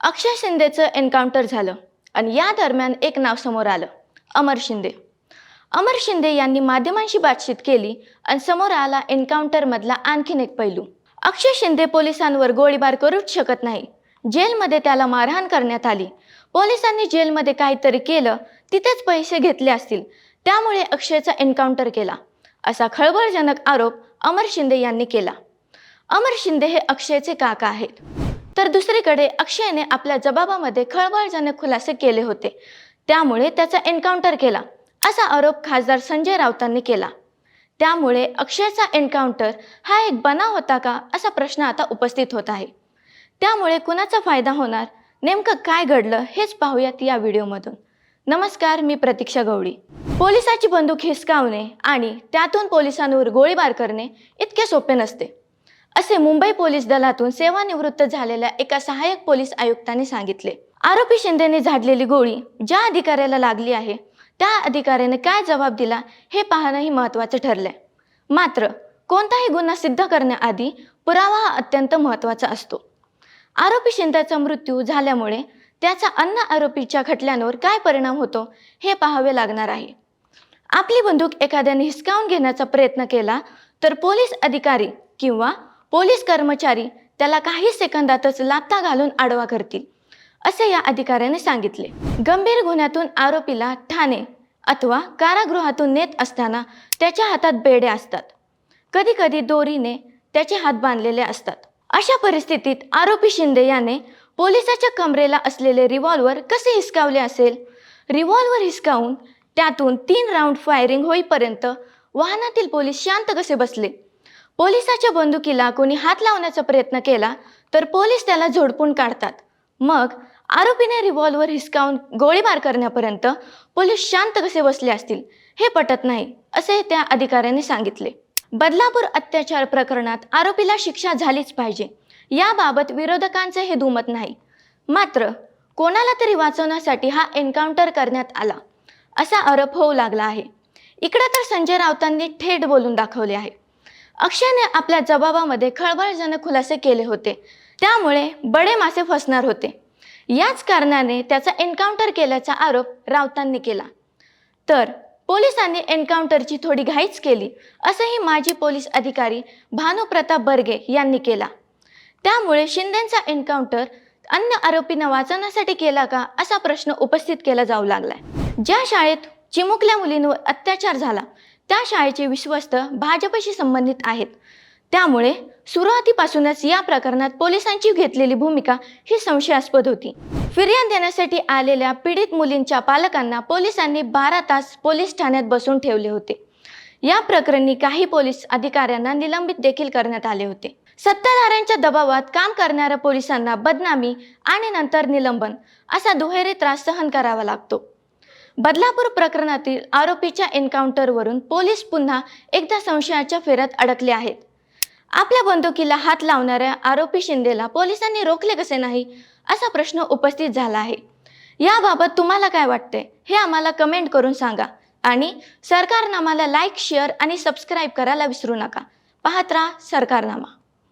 अक्षय शिंदेचं encounter झालं आणि या दरम्यान एक नाव समोर आलं अमर शिंदे. अमर शिंदे यांनी माध्यमांशी बातचीत केली आणि समोर आला एन्काउंटरमधला आणखीन एक पैलू. अक्षय शिंदे पोलिसांवर गोळीबार करूच शकत नाही. जेलमध्ये त्याला मारहाण करण्यात आली. पोलिसांनी जेलमध्ये काहीतरी केलं तिथेच पैसे घेतले असतील. त्यामुळे अक्षयचा एन्काउंटर केला. असा खळबळजनक आरोप अमर शिंदे यांनी केला. अमर शिंदे हे अक्षयचे काका आहेत. तर दुसरीकडे अक्षयने आपल्या जबाबामध्ये खळबळजनक खुलासे केले होते. त्यामुळे त्याचा एन्काउंटर केला. असा आरोप खासदार संजय राऊतांनी केला. त्यामुळे अक्षयचा एन्काउंटर हा एक बनाव होता का असा प्रश्न आता उपस्थित होत आहे. त्यामुळे कुणाचा फायदा होणार? नेमकं काय घडलं हेच पाहूयात या व्हिडिओमधून. नमस्कार मी प्रतीक्षा गवळी. पोलिसाची बंदूक हिसकावणे आणि त्यातून पोलिसांवर गोळीबार करणे इतके सोपे नसते. असे मुंबई पोलीस दलातून सेवानिवृत्त झालेल्या एका सहाय्यक पोलीस आयुक्तांनी सांगितले. आरोपी शिंदेने झाडलेली गोळी ज्या अधिकाऱ्याला लागली आहे त्या अधिकाऱ्याने काय जबाब दिला हे पाहणंही महत्त्वाचं ठरलंय. मात्र कोणताही गुन्हा सिद्ध करण्याआधी पुरावा हा अत्यंत महत्त्वाचा असतो. आरोपी शिंदेचा मृत्यू झाल्यामुळे त्याचा अन्य आरोपीच्या खटल्यांवर काय परिणाम होतो हे पाहावे लागणार आहे. आपली बंदूक एखाद्याने हिसकावून घेण्याचा प्रयत्न केला तर पोलीस अधिकारी किंवा पोलीस कर्मचारी त्याला काही सेकंदातच लाथा घालून आडवा करतील असे या अधिकाऱ्याने सांगितले. गंभीर गुन्ह्यातून आरोपीला ठाणे अथवा कारागृहातून नेत असताना त्याच्या हातात बेडे असतात. कधी कधी दोरीने त्याचे हात बांधलेले असतात. अशा परिस्थितीत आरोपी शिंदे याने पोलिसाच्या कमरेला असलेले रिव्हॉल्वर कसे हिसकावले असेल? रिव्हॉल्वर हिसकावून त्यातून तीन राऊंड फायरिंग होईपर्यंत वाहनातील पोलीस शांत कसे बसले? पोलिसाच्या बंदुकीला कोणी हात लावण्याचा प्रयत्न केला तर पोलीस त्याला झोडपून काढतात. मग आरोपीने रिव्हॉल्वर हिसकावून गोळीबार करण्यापर्यंत पोलीस शांत कसे बसले असतील हे पटत नाही असे त्या अधिकाऱ्याने सांगितले. बदलापूर अत्याचार प्रकरणात आरोपीला शिक्षा झालीच पाहिजे. याबाबत विरोधकांचे हे दुमत नाही. मात्र कोणाला तरी वाचवण्यासाठी हा एन्काउंटर करण्यात आला असा आरोप होऊ लागला आहे. इकडे तर संजय राऊतांनी थेट बोलून दाखवले आहे. अक्षयने आपल्या जबाबामध्ये खळबळजनक खुलासे केले होते. त्यामुळे बडे मासे फसणार होते. याच कारणाने त्याचा एन्काउंटर केल्याचा आरोप राऊतांनी केला. तर पोलिसांनी एन्काउंटरची थोडी घाईच केली असंही माजी पोलीस अधिकारी भानुप्रताप बर्गे यांनी केला. त्यामुळे शिंदेचा एन्काउंटर अन्य आरोपींना वाचवण्यासाठी केला का असा प्रश्न उपस्थित केला जाऊ लागलाय. ज्या शाळेत चिमुकल्या मुलींवर अत्याचार झाला त्या शाळेचे विश्वस्त भाजपशी संबंधित आहेत. त्यामुळे सुरुवातीपासूनच या प्रकरणात पोलिसांची घेतलेली भूमिका ही संशयास्पद होती. फिर्याद देण्यासाठी आलेल्या पीडित मुलींच्या पालकांना पोलिसांनी बारा तास पोलीस ठाण्यात बसून ठेवले होते. या प्रकरणी काही पोलीस अधिकाऱ्यांना निलंबित देखील करण्यात आले होते. सत्ताधाऱ्यांच्या दबावात काम करणाऱ्या पोलिसांना बदनामी आणि नंतर निलंबन असा दुहेरी त्रास सहन करावा लागतो. बदलापूर प्रकरणातील आरोपीच्या एन्काउंटरवरून पोलीस पुन्हा एकदा संशयाच्या फेऱ्यात अडकले आहेत. आपल्या बंदुकीला हात लावणाऱ्या आरोपी शिंदेला पोलिसांनी रोखले कसे नाही असा प्रश्न उपस्थित झाला आहे. याबाबत तुम्हाला काय वाटते हे आम्हाला कमेंट करून सांगा आणि सरकारनामाला लाईक शेअर आणि सबस्क्राईब करायला विसरू नका. पाहत राहा सरकारनामा.